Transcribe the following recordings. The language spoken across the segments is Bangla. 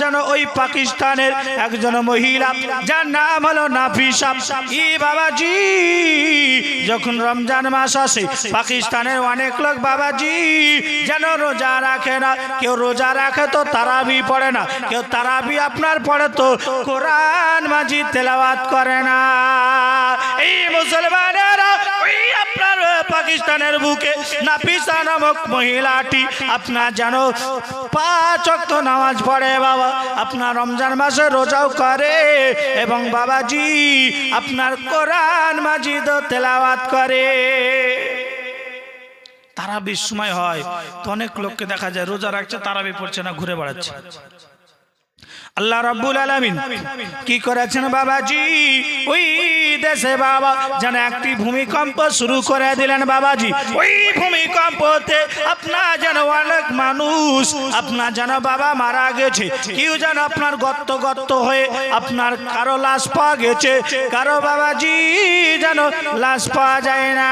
যেন ওই পাকিস্তানের একজন মহিলা, যার নাম হলো নাফিসা ই বাবাজি, যখন রমজান মাস আসে, পাকিস্তানের অনেক লোক বাবাজি, যেন রোজা রাখে না। কেউ রোজা রাখে তো তারাবি পড়ে না, কেউ তারাবি আপনার পড়ে তো কোরআন মাঝি তেলাওয়াত করে না। এই মুসলমানেরা পাকিস্তানের বুকে নাফিসা নামক মহিলাটি আপনার যেন পাঁচ অক্ত নামাজ পড়ে বাবা আপনার রমজান মাসে রোজাও করে, এবং বাবাজি আপনার কোরআন মাজিদ তেলাওয়াত করে। তারা বিস্ময় হয়, তো অনেক লোককে দেখা যায়, রোজা রাখছে, তারাবি পড়ছে না, ঘুরে বেড়াচ্ছে। আল্লাহ রাব্বুল আলামিন কি করেছেন বাবাজি? ওই দেশে বাবা যেন একটি ভূমিকম্প শুরু করে দিলেন বাবাজি। ওই ভূমিকম্পতে আপনার যেন অনেক মানুষ, আপনার যেন বাবা মারা গেছে। কেউ যেন আপনার গত্ত গত্ত হয়ে আপনার কারও লাশ পাওয়া গেছে। কারও বাবাজি যেন লাশ পাওয়া যায় না।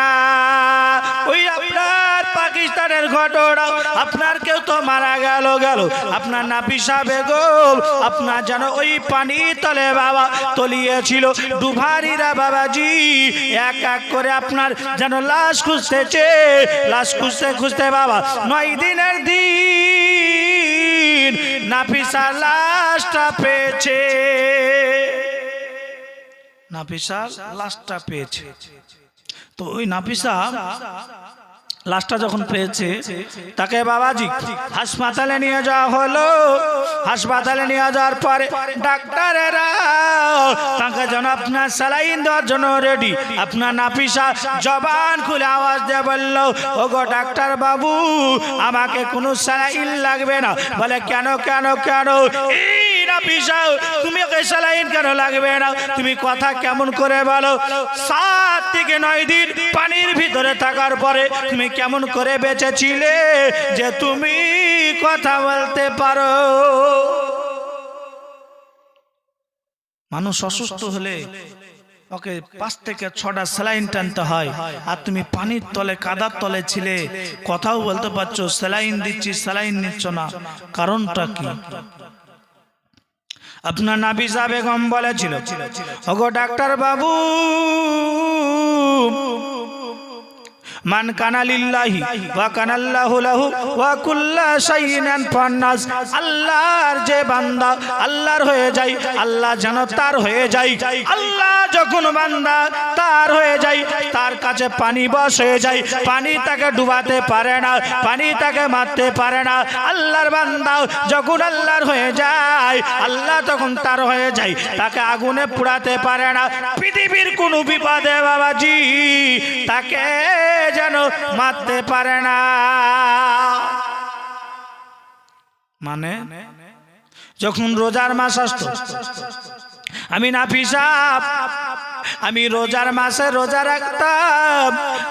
ওই আপনার পাকিস্তানের ঘটনা, আপনার কেউ তো মারা গেল গেল। আপনার নাপিসা বেগম আপনার যেন ওই পানি তলে বাবা তলিয়েছিল। ডুভারিরা বাবাজি, এক এক করে আপনার যেন লাশ খুঁজতেছে। লাশ খুঁজতে খুঁজতে বাবা নয় দিনের দিন নাফিসা লাশটা পেয়েছে। নাফিসা লাশটা পেয়েছে। তো ওই নাফিসা লাশটা যখন পেয়েছে, তাকে বাবাজি হাসপাতালে নিয়ে যাওয়া হলো। হাসপাতালে নিয়ে যাওয়ার পরে ডাক্তারেরা তাকে যেন আপনার স্যালাইন দেওয়ার জন্য রেডি আপনার নাপিসা জবান খুলে আওয়াজ দিয়ে বলল ও গো ডাক্তার বাবু আমাকে কোনো স্যালাইন লাগবে না। বলে, কেন কেন কেন? এই তুমি লাগবে না? তুমি কথা কেমন করে বলো? সাত থেকে নয় দিন পানির ভিতরে থাকার পরে তুমি কেমন করে বেঁচেছিলে যে তুমি কথা বলতে পারো? মানুষ অসুস্থ হলে ওকে পাঁচ থেকে ছটা স্যালাইন টানতে হয়। আর তুমি পানির তলে, কাদার তলে ছিলে, কথাও বলতে পারছ, স্যালাইন দিচ্ছি, স্যালাইন নিচ্ছ না। কারণটা কি? আপনার নাবিজা বেগম বলেছিল ওগো ডাক্তার বাবু মান কানা লিল্লাহি ওয়া কানাল্লাহু লাহু ওয়া কুল্লা শাইইন ফান্নাস। আল্লাহর যে বান্দা আল্লাহর হয়ে যায়, আল্লাহ যেন তার হয়ে যায়। আল্লাহ যখন বান্দা তার হয়ে যায়, তার কাছে পানি বস হয়ে যায়। পানি তাকে ডুবাতে পারে না, পানি তাকে মারতে পারে না। আল্লাহর বান্দা যখন আল্লাহর হয়ে যায়, আল্লাহ তখন তার হয়ে যায়। তাকে আগুনে পুড়াতে পারে না। পৃথিবীর কোনো বিপদে বাবাজি, তাকে যেন মারতে পারে না। মানে? যখন রোজার মাস আসতো, আমি নাফিসাব আমি রোজার মাসে রোজা রাখতাম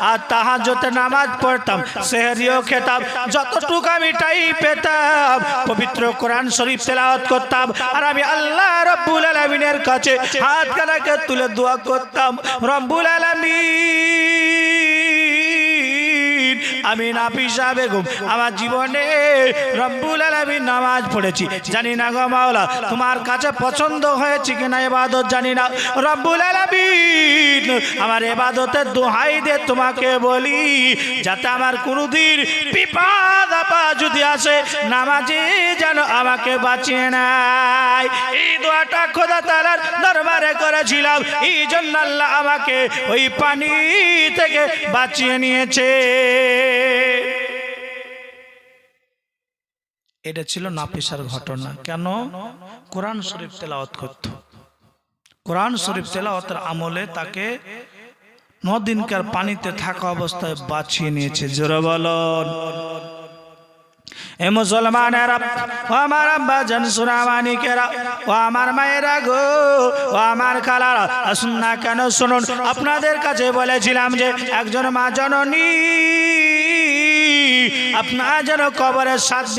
আর তাহাজতে নামাজ পড়তাম, সেহরিও খেতাম, যতটুকু আমি টাইম পেতাম, পবিত্র কোরআন শরীফ তেলাওয়াত করতাম আর আমি আল্লাহ রব্বুল আলমিনের কাছে হাত কানাকে তুলে দোয়া করতাম, রব্বুল আলমিন। আমি নাফিসা বেগম আমার জীবনে রব্বুল আলমিন নামাজ পড়েছি। জানি না গো মাওলা, তোমার কাছে পছন্দ হয়েছে কিনা এবাদত জানি না। রব্বুল আলমিন আমার এবাদতের দোহাই দে তোমাকে বলি, যাতে আমার কোনোদিন বিপদ আপা যদি আসে, নামাজে যেন আমাকে বাঁচিয়ে নাই এই দোয়াটা খোদা তালার দরবারে করেছিলাম। এই জন্য আল্লাহ আমাকে ওই পানি থেকে বাঁচিয়ে নিয়েছে। এটা ছিল নাফিসার ঘটনা। কেন? কোরআন শরীফ তেলাওয়াত করত। কোরআন শরীফ তেলাওয়াতের আমলে তাকে নদিনকার পানিতে থাকা অবস্থায় বাঁচিয়ে নিয়েছে। জোরে বলন। এ মুসলমানেরা, ও আমার আব্বা জান সুরামানিকেরা ও আমার মায়েরা গো, ও আমার খালারা, আসুন না কেন শুনুন। আপনাদের কাছে বলেছিলাম যে একজন মা জননী আপনার যেন কবরের সাত